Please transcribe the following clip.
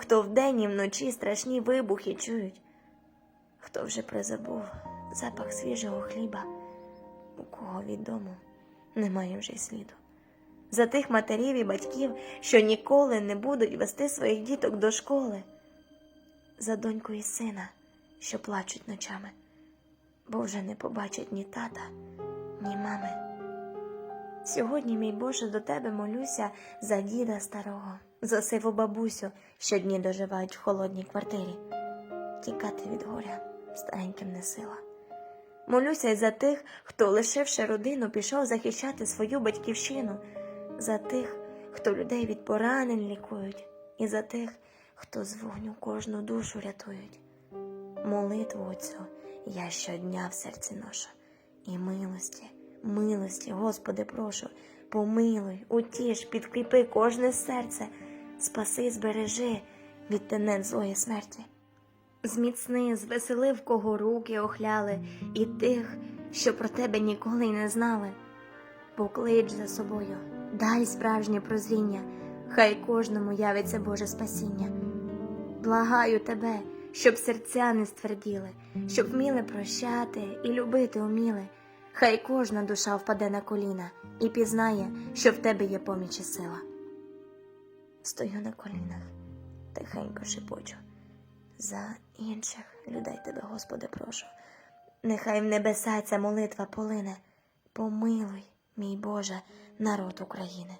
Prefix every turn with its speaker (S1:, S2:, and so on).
S1: хто вдень і вночі страшні вибухи чують, хто вже призабув запах свіжого хліба, у кого від дому немає вже й сліду. За тих матерів і батьків, що ніколи не будуть вести своїх діток до школи, за доньку і сина, що плачуть ночами, бо вже не побачать ні тата, ні мами. Сьогодні, мій Боже, до тебе молюся за діда старого, за сиву бабусю, що дні доживають в холодній квартирі. Тікати від горя стареньким не сила. Молюся й за тих, хто, лишивши родину, пішов захищати свою батьківщину, за тих, хто людей від поранень лікують, і за тих, хто з вогню кожну душу рятують. Молитву оцю я щодня в серці ношу, і милості, милості, Господи, прошу, помилуй, утіш, підкріпи кожне серце, спаси, збережи від тенет злої смерті. Зміцни, звеселив, кого руки охляли, і тих, що про тебе ніколи й не знали. Поклич за собою, дай справжнє прозріння, хай кожному явиться Боже спасіння. Благаю тебе, щоб серця не стверділи, щоб вміли прощати і любити уміли. Хай кожна душа впаде на коліна і пізнає, що в тебе є поміч і сила. Стою на колінах, тихенько шепочу. За інших людей тебе, Господи, прошу. Нехай в небеса ця молитва полине. Помилуй, мій Боже, народ України.